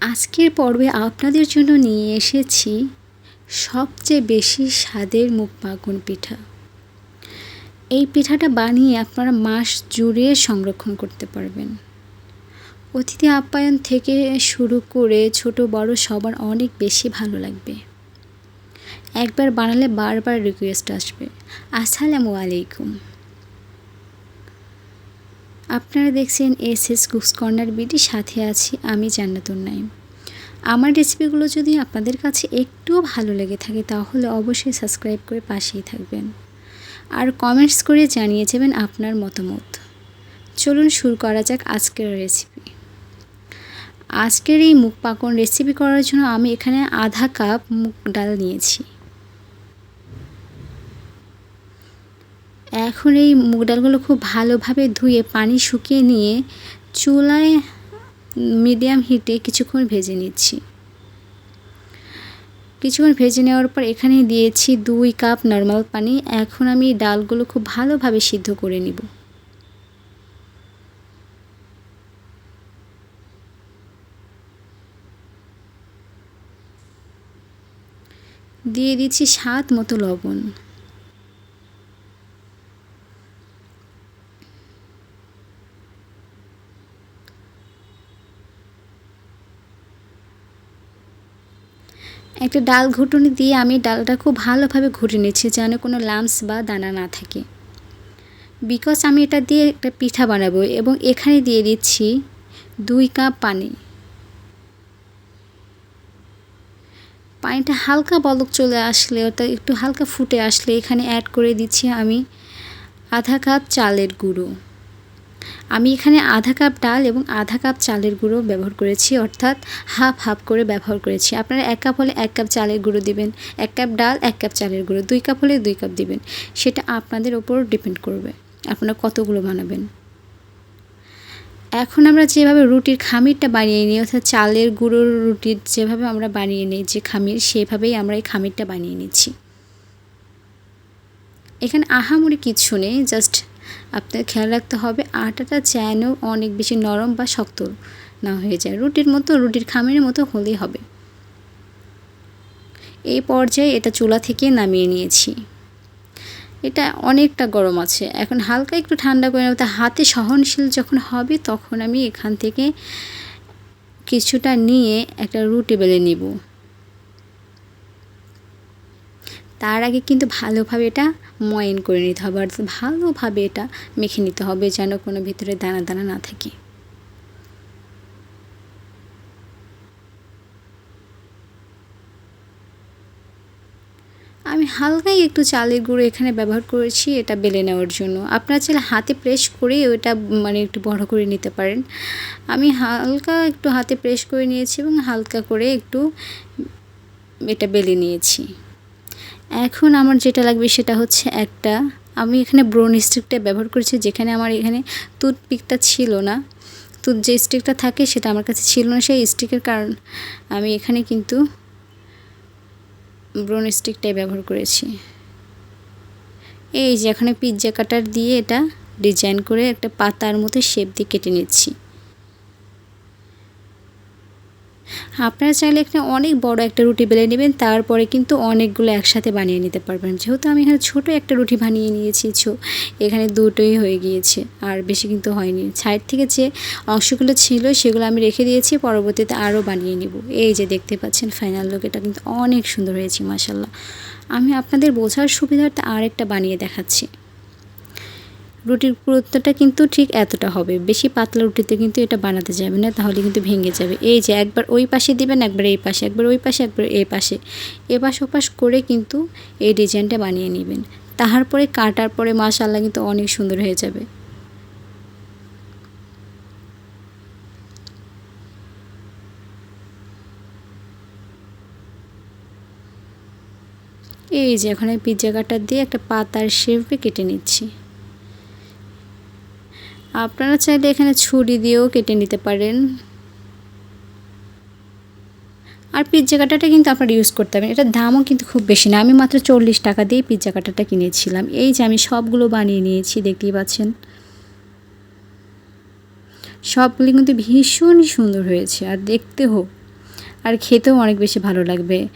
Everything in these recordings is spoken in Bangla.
আজকের পর্বে আপনাদের জন্য নিয়ে এসেছি সবচেয়ে বেশি স্বাদের মুখ মাখন পিঠা। এই পিঠাটা বানিয়ে আপনারা মাস জুড়ে সংরক্ষণ করতে পারবেন। অতিথি আপ্যায়ন থেকে শুরু করে ছোট বড় সবার অনেক বেশি ভালো লাগবে। একবার বানালে বারবার রিকোয়েস্ট আসবে। আসসালামু আলাইকুম। আপনারা দেখছেন S S cooks corner BD, সাথে আছি আমি জান্নাতুন নাইম আমার রেসিপিগুলো যদি আপনাদের কাছে একটুও ভালো লেগে থাকে, তাহলে অবশ্যই সাবস্ক্রাইব করে পাশেই থাকবেন। আর কমেন্টস করে জানিয়ে যাবেন আপনার মতামত। চলুন শুরু করা যাক আজকের রেসিপি। আজকের এই মুখ পাকন রেসিপি করার জন্য আমি এখানে আধা কাপ মুগ ডাল নিয়েছি। এখন এই মুগ ডালগুলো খুব ভালোভাবে ধুয়ে পানি শুকিয়ে নিয়ে চুলায় মিডিয়াম হিটে কিছুক্ষণ ভেজে নিচ্ছি। কিছুক্ষণ ভেজে নেওয়ার পর এখানে দিয়েছি দুই কাপ নর্মাল পানি। এখন আমি ডালগুলো খুব ভালোভাবে সিদ্ধ করে নিব। দিয়ে দিচ্ছি স্বাদ মতো লবণ। একটা ডাল ঘুটুনি দিয়ে আমি ডালটা খুব ভালোভাবে ঘুটে নিচ্ছি যেন কোনো লামস বা দানা না থাকে। বিকজ আমি এটা দিয়ে একটা পিঠা বানাবো এবং এখানে দিয়ে দিচ্ছি দুই কাপ পানি। পানিটা হালকা বলক চলে আসলে ওটা একটু হালকা ফুটে আসলে এখানে অ্যাড করে দিচ্ছি আমি আধা কাপ চালের গুঁড়ো। আমি এখানে আধা কাপ ডাল এবং আধা কাপ চালের গুঁড়ো ব্যবহার করেছি, অর্থাৎ হাফ হাফ করে ব্যবহার করেছি। আপনারা এক কাপ হলে এক কাপ চালের গুঁড়ো দিবেন, এক কাপ ডাল, এক কাপ চালের গুঁড়ো, দুই কাপ হলে দুই কাপ দিবেন। সেটা আপনাদের ওপর ডিপেন্ড করবে, আপনারা কতগুলো বানাবেন। এখন আমরা যেভাবে রুটির খামিরটা বানিয়ে নিই, অর্থাৎ চালের গুঁড়োর রুটির যেভাবে আমরা বানিয়ে নিই, যে খামির, সেভাবেই আমরা এই খামিরটা বানিয়ে নিচ্ছি। এখানে আহামরি কিছু নেই, জাস্ট আপনার খেয়াল রাখতে হবে, আটাটা যেন অনেক বেশি নরম বা শক্ত না হয়ে যায়। রুটির মতো, রুটির খামিরের মতো হলেই হবে। এই পর্যায়ে এটা চুলা থেকে নামিয়ে নিয়েছি। এটা অনেকটা গরম আছে। এখন হালকা একটু ঠান্ডা করে নেব। হাতে সহনশীল যখন হবে, তখন আমি এখান থেকে কিছুটা নিয়ে একটা রুটি বেলে নিব। তার আগে কিন্তু ভালোভাবে এটা ময়ন করে নিতে হবে, অর্থাৎ ভালোভাবে এটা মেখে নিতে হবে যেন কোনো ভিতরে দানা দানা না থাকে। আমি হালকাই একটু চালের গুঁড়ো এখানে ব্যবহার করেছি, এটা বেলে নেওয়ার জন্য। আপনারা চাইলে হাতে প্রেস করে ওটা মানে একটু বড় করে নিতে পারেন। আমি হালকা একটু হাতে প্রেস করে নিয়েছি এবং হালকা করে একটু এটা বেলে নিয়েছি। এখন আমার যেটা লাগবে সেটা হচ্ছে একটা। আমি এখানে ব্রোন স্টিকটা ব্যবহার করেছি যেখানে আমার এখানে টুথপিকটা ছিল না। টুথ যে স্টিকটা থাকে সেটা আমার কাছে ছিল না, সেই স্টিকের কারণ আমি এখানে কিন্তু ব্রোন স্টিকটাই ব্যবহার করেছি। এই যে এখানে পিৎজা কাটার দিয়ে এটা ডিজাইন করে একটা পাতার মতো শেপ দিয়ে কেটে নিচ্ছি। আপনারা চাইলে এখানে অনেক বড় একটা রুটি বেলে নেবেন, তারপরে কিন্তু অনেকগুলো একসাথে বানিয়ে নিতে পারবেন। যেহেতু আমি এখানে ছোট একটা রুটি বানিয়ে নিয়েছি, ছো, এখানে দুটোই হয়ে গিয়েছে, আর বেশি কিন্তু হয়নি। সাইড থেকে যে অংশগুলো ছিল, সেগুলো আমি রেখে দিয়েছি, পরবর্তীতে আরও বানিয়ে নিব। এই যে দেখতে পাচ্ছেন ফাইনাল লুক এটা কিন্তু অনেক সুন্দর হয়েছে মাসাল্লাহ আমি আপনাদের বোঝার সুবিধার্থে আরেকটা বানিয়ে দেখাচ্ছি। রুটির পুরুত্বটা কিন্তু ঠিক এতটা হবে। বেশি পাতলা রুটিতে কিন্তু এটা বানাতে যাবে না, তাহলে কিন্তু ভেঙে যাবে। এই যে একবার ওই পাশে দিবেন, একবার এই পাশে, একবার ওই পাশে, একবার এই পাশে। এপাশ ওপাশ করে কিন্তু এই ডিজাইনটা বানিয়ে নেবেন। তাহার পরে কাটার পরে মাশাল্লাহ কিন্তু অনেক সুন্দর হয়ে যাবে। এই যে এখন পিৎজা কাটার দিয়ে একটা পাতার শেপে কেটে নিচ্ছি। আপনারা চাইলে এখানে ছুরি দিয়েও কেটে নিতে পারেন। আর পিৎজা কাটাটা কিন্তু আপনারা ইউজ করতে পারেন। এটার দামও কিন্তু খুব বেশি না। আমি মাত্র চল্লিশ টাকা দিয়ে পিৎজা কাটাটা কিনেছিলাম। এই যে আমি সবগুলো বানিয়ে নিয়েছি, দেখতেই পাচ্ছেন। সবগুলি কিন্তু ভীষণই সুন্দর হয়েছে। আর দেখতে হোক, আর খেতেও অনেক বেশি ভালো লাগবে।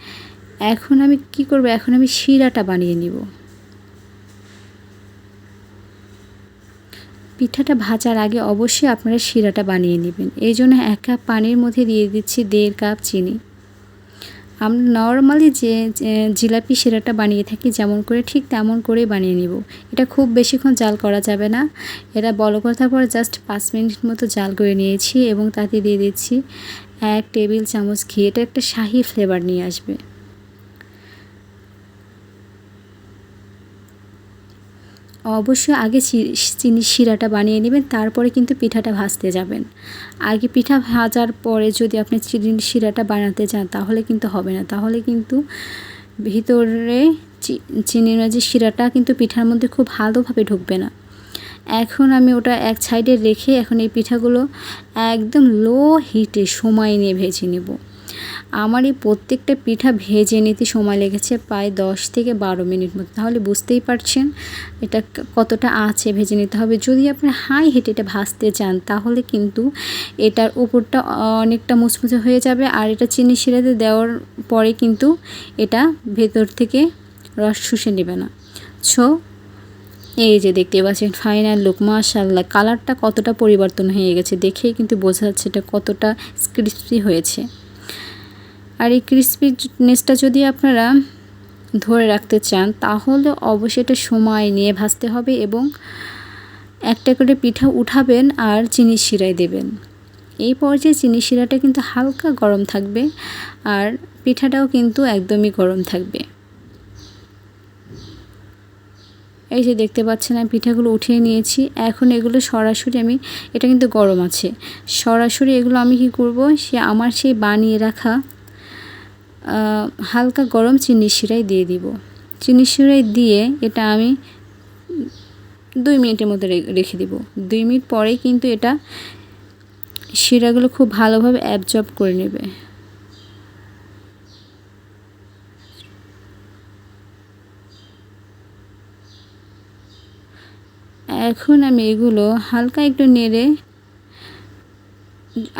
এখন আমি কি করব? এখন আমি শিরাটা বানিয়ে নিব। পিঠাটা ভাজার আগে অবশ্যই আপনারা শিরাটা বানিয়ে নেবেন। এই জন্য এক কাপ পানির মধ্যে দিয়ে দিচ্ছি দেড় কাপ চিনি। আমরা নর্মালি যে জিলাপি শিরাটা বানিয়ে থাকি যেমন করে ঠিক তেমন করে বানিয়ে নিব। এটা খুব বেশিক্ষণ জাল করা যাবে না। এটা বলো কথার পর জাস্ট পাঁচ মিনিট মতো জাল করে নিয়েছি এবং তাতে দিয়ে দিচ্ছি এক টেবিল চামচ ঘি। এটা একটা শাহি ফ্লেভার নিয়ে আসবে। অবশ্যই আগে চিনি শিরাটা বানিয়ে নেবেন, তারপরে কিন্তু পিঠাটা ভাজতে যাবেন। আগে পিঠা ভাজার পরে যদি আপনি চিনি শিরাটা বানাতে চান, তাহলে কিন্তু হবে না। তাহলে কিন্তু ভিতরে চিনির যে শিরাটা কিন্তু পিঠার মধ্যে খুব ভালোভাবে ঢুকবে না। এখন আমি ওটা এক সাইডে রেখে এখন এই পিঠাগুলো একদম লো হিটে সময় নিয়ে ভেজে নেব। আমার এই প্রত্যেকটা পিঠা ভেজে নিতে সময় লেগেছে প্রায় দশ থেকে বারো মিনিট মতো। তাহলে বুঝতেই পারছেন এটা কতটা আছে ভেজে নিতে হবে। যদি আপনি হাই হিটে এটা ভাজতে চান, তাহলে কিন্তু এটার উপরটা অনেকটা মুচমুচে হয়ে যাবে। আর এটা চিনি শিরাতে দেওয়ার পরে কিন্তু এটা ভেতর থেকে রস শুষে নেবে না। ছো এই যে দেখতে পাচ্ছেন ফাইনাল লুক মাশাল্লাহ কালারটা কতটা পরিবর্তন হয়ে গেছে দেখেই কিন্তু বোঝা যাচ্ছে এটা কতটা ক্রিস্পি হয়েছে। আর এই ক্রিসপিনেসটা যদি আপনারা ধরে রাখতে চান, তাহলে অবশ্যই এটা সময় নিয়ে ভাজতে হবে এবং একটা করে পিঠা উঠাবেন আর চিনি শিরায় দেবেন। এই পর্যায়ে চিনি শিরাটা কিন্তু হালকা গরম থাকবে আর পিঠাটাও কিন্তু একদমই গরম থাকবে। এই যে দেখতে পাচ্ছেন আমি পিঠাগুলো উঠিয়ে নিয়েছি। এখন এগুলো সরাসরি আমি, এটা কিন্তু গরম আছে। সরাসরি এগুলো আমি কি করব? সে আমার সেই বানিয়ে রাখা হালকা গরম চিনি শিরাই দিয়ে দিব। চিনি শিরাই দিয়ে এটা আমি দুই মিনিটের মধ্যে রেখে দিব। দুই মিনিট পরেই কিন্তু এটা শিরাগুলো খুব ভালোভাবে অ্যাবজর্ব করে নেবে। এখন আমি এগুলো হালকা একটু নেড়ে,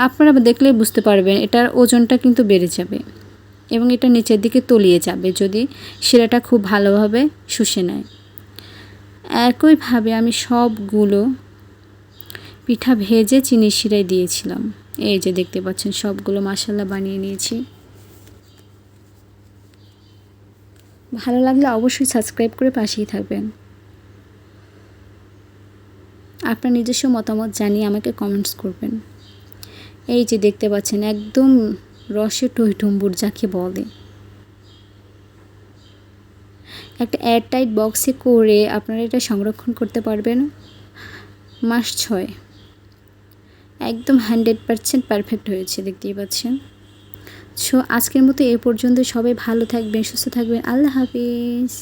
আপনারা দেখলে বুঝতে পারবেন এটার ওজনটা কিন্তু বেড়ে যাবে। এবং এটা নিচের দিকে তলিয়ে যাবে যদি শিরাটা খুব ভালোভাবে শুষে নেয়। একইভাবে আমি সবগুলো পিঠা ভেজে চিনি শিরায় দিয়েছিলাম। এই যে দেখতে পাচ্ছেন, সবগুলো মশালা বানিয়ে নিয়েছি। ভালো লাগলে অবশ্যই সাবস্ক্রাইব করে পাশেই থাকবেন। আপনার নিজস্ব মতামত জানিয়ে আমাকে কমেন্টস করবেন। এই যে দেখতে পাচ্ছেন, একদম রসে টইটুম্বুর যাকে বলে। একটা এয়ারটাইট বক্সে করে আপনারা এটা সংরক্ষণ করতে পারবেন মাস ছয়। একদম হান্ড্রেড পারসেন্ট পারফেক্ট হয়েছে, দেখতেই পাচ্ছেন। সো আজকের মতো এ পর্যন্ত সবাই ভালো থাকবেন, সুস্থ থাকবেন। আল্লাহ হাফিজ।